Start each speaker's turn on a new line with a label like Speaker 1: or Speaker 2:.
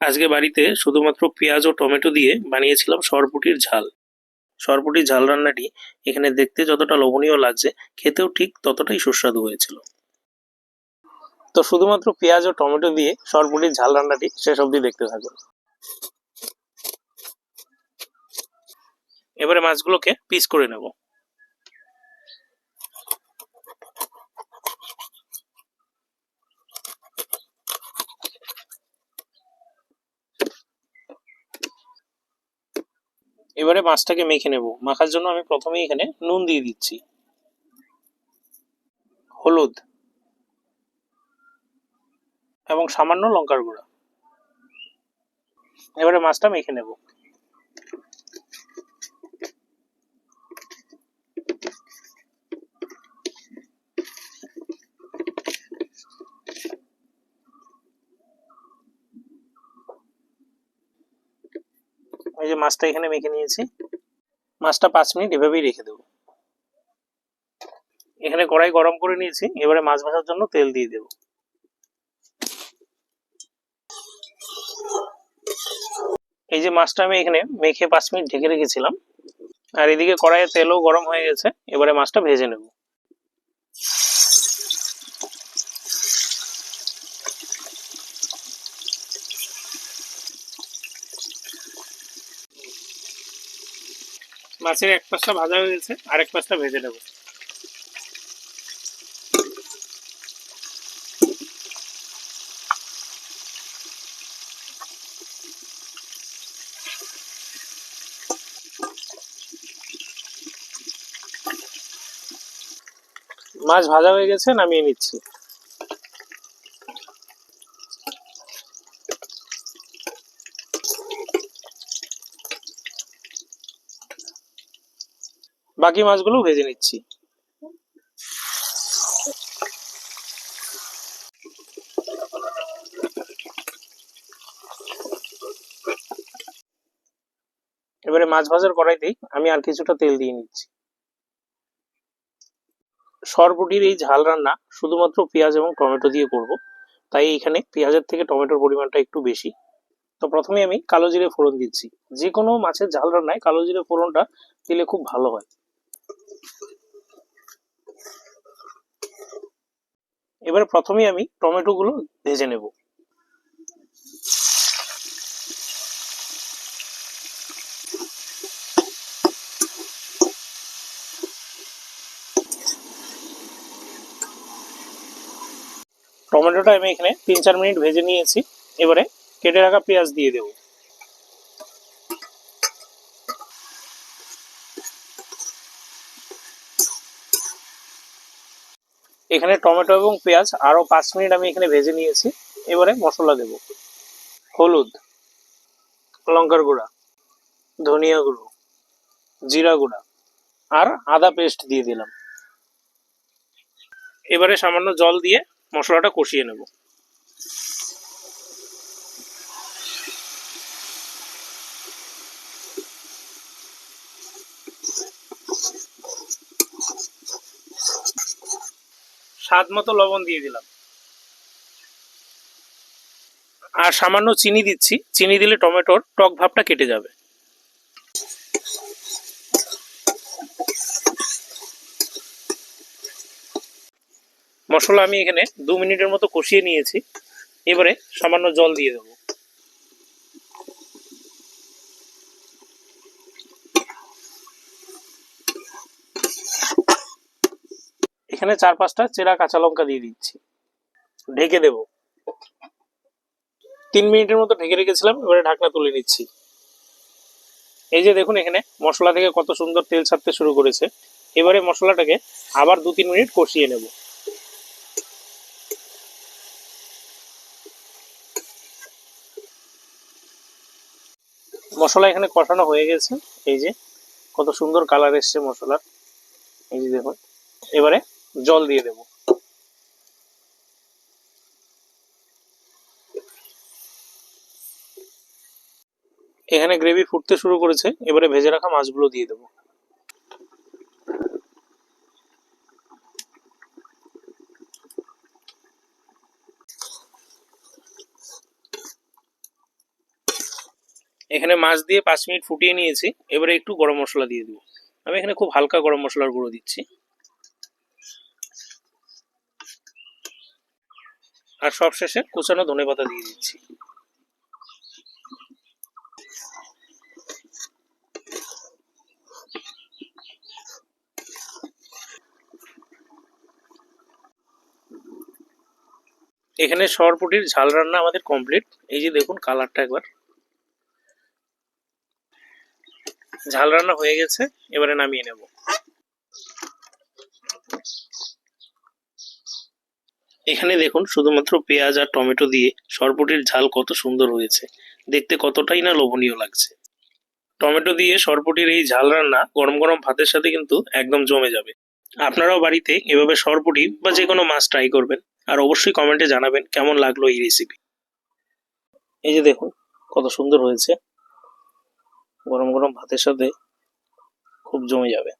Speaker 1: আজকে বাড়িতে শুধুমাত্র পেঁয়াজ ও টমেটো দিয়ে বানিয়েছিলাম সরপুটির ঝাল। সরপুটির ঝাল রান্নাটি এখানে দেখতে যতটা লোভনীয় লাগছে, খেতেও ঠিক ততটাই সুস্বাদু হয়েছিল। তো শুধুমাত্র পেঁয়াজ ও টমেটো দিয়ে সরপুটির ঝাল রান্নাটি শেষ অবধি দেখতে থাকুন। এবারে মাছগুলোকে পিস করে নেব। এবারে মাছটাকে মেখে নেব। মাখার জন্য আমি প্রথমে এখানে নুন দিয়ে দিচ্ছি। হলুদ এবং সামান্য লঙ্কার গুঁড়া। এবারে মাছটা মেখে নেব। এই যে মাছটা এখানে মেখে নিয়েছি। মাছটা পাঁচ মিনিট এভাবেই রেখে দেবো। এখানে কড়াই গরম করে নিয়েছি, এবারে মাছ ভাজার জন্য তেল দিয়ে দেবো। এই যে মাছটা আমি এখানে মেখে পাঁচ মিনিট ঢেকে রেখেছিলাম, আর এদিকে কড়াইয়ে তেলও গরম হয়ে গেছে, এবারে মাছটা ভেজে নেব। মাছের এক পাশটা ভাজা হয়ে গেছে আর এক পাশটা ভেজে নেব। মাছ ভাজা হয়ে গেছে, নামিয়ে নিচ্ছি। বাকি মাছগুলো ভেজে নিচ্ছি। এবারে মাছ ভাজার কড়াইতেই আমি আর কিছুটা তেল দিয়ে নিচ্ছি। সরপুটির এই ঝাল রান্না শুধুমাত্র পেঁয়াজ এবং টমেটো দিয়ে করব, তাই এখানে পেঁয়াজের থেকে টমেটোর পরিমাণটা একটু বেশি। তো প্রথমে আমি কালো জিরে ফোড়ন দিচ্ছি। যে কোনো মাছের ঝাল রান্নায় কালো জিরে ফোড়নটা দিলে খুব ভালো হয়। এবারে প্রথমেই আমি টমেটো গুলো ভেজে নেব। টমেটোটা আমি এখানে তিন চার মিনিট ভেজে নিয়েছি। এবারে কেটে রাখা পেঁয়াজ দিয়ে দেবো। এখানে টমেটো এবং পেঁয়াজ আরও পাঁচ মিনিট আমি এখানে ভেজে নিয়েছি। এবারে মশলা দেব। হলুদ, লঙ্কার গুঁড়া, ধনিয়া গুঁড়ো, জিরা গুঁড়া আর আদা পেস্ট দিয়ে দিলাম। এবারে সামান্য জল দিয়ে মশলাটা কষিয়ে নেব। স্বাদ মতো লবণ দিয়ে দিলাম। আর সামান্য চিনি দিচ্ছি। চিনি দিলে টমেটোর টক ভাবটা কেটে যাবে। মশলা আমি এখানে দু মিনিটের মতো কষিয়ে নিয়েছি। এবারে সামান্য জল দিয়ে দেবো। এখানে চার পাঁচটা চেরা কাঁচা লঙ্কা দিয়ে দিচ্ছি। ঢেকে দেব। তিন মিনিটের মতো ঢেকে রেখেছিলাম, এবারে ঢাকনা তুলে নিচ্ছি। এই যে দেখুন এখানে মশলা থেকে কত সুন্দর তেল ছাড়তে শুরু করেছে। এবারে মশলাটাকে আবার দু তিন মিনিট কষিয়ে নেব। মশলা এখানে কষানো হয়ে গেছে। এই যে কত সুন্দর কালার এসছে মশলার। এই যে দেখুন। এবারে জল দিয়ে দেব। এখানে গ্রেভি ফুটতে শুরু করেছে, এবারে ভেজে রাখা মাছগুলো দিয়ে দেবো। এখানে মাছ দিয়ে পাঁচ মিনিট ফুটিয়ে নিয়েছি, এবারে একটু গরম মশলা দিয়ে দেবো। আমি এখানে খুব হালকা গরম মশলার গুঁড়ো দিচ্ছি। আর সবশেষে কুচানো ধনে পাতা দিয়ে দিচ্ছি। এখানে সরপুটির ঝাল রান্না আমাদের কমপ্লিট এই যে দেখুন কালারটা একবার। ঝাল রান্না হয়ে গেছে, এবারে নামিয়ে নেব। এখানে দেখুন শুধুমাত্র পেঁয়াজ আর টমেটো দিয়ে সরপুটির ঝাল কত সুন্দর হয়েছে। দেখতে কতটাই না লোভনীয় লাগছে। টমেটো দিয়ে সরপুটির এই ঝাল রান্না গরম গরম ভাতের সাথে কিন্তু একদম জমে যাবে। আপনারাও বাড়িতে এভাবে সরপুটি বা যে কোনো মাছ ট্রাই করবেন আর অবশ্যই কমেন্টে জানাবেন কেমন লাগল এই রেসিপি এই যে দেখুন কত সুন্দর হয়েছে। গরম গরম ভাতের সাথে খুব জমে যাবে।